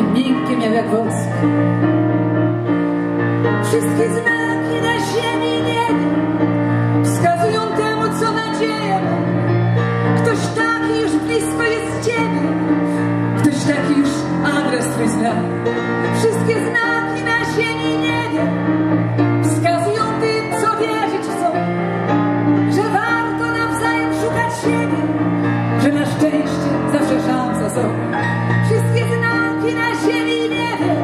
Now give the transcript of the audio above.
cieniem, miękkim jak wosk. Wszystkie znaki na ziemi i niebie wskazują temu, co nadzieja Ktoś taki już blisko jest ciebie, ktoś taki już adres twój zna. Wszystkie znaki na ziemi i niebie wskazują tym, co wierzyć chcą, że warto nawzajem szukać siebie, że na szczęście zawsze szansa są. Yeah.